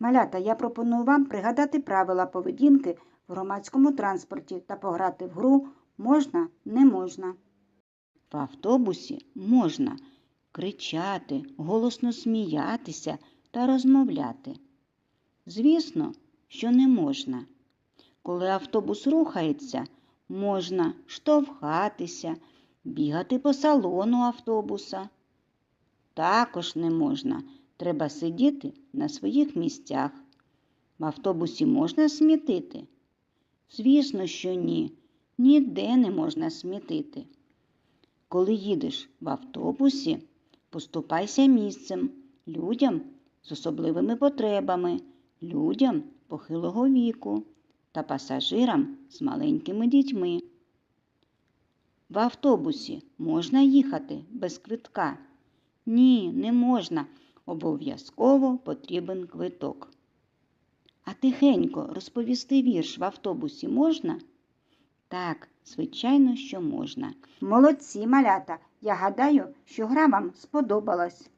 Малята, я пропоную вам пригадати правила поведінки в громадському транспорті та пограти в гру можна, не можна. В автобусі можна кричати, голосно сміятися та розмовляти. Звісно, що не можна. Коли автобус рухається, можна штовхатися, бігати по салону автобуса. Також не можна. Треба сидіти на своїх місцях. В автобусі можна смітити? Звісно, що ні. Ніде не можна смітити. Коли їдеш в автобусі, поступайся місцем людям з особливими потребами, людям похилого віку та пасажирам з маленькими дітьми. В автобусі можна їхати без квитка? Ні, не можна. Обов'язково потрібен квиток. А тихенько розповісти вірш в автобусі можна? Так, звичайно, що можна. Молодці, малята. Я гадаю, що гра вам сподобалась.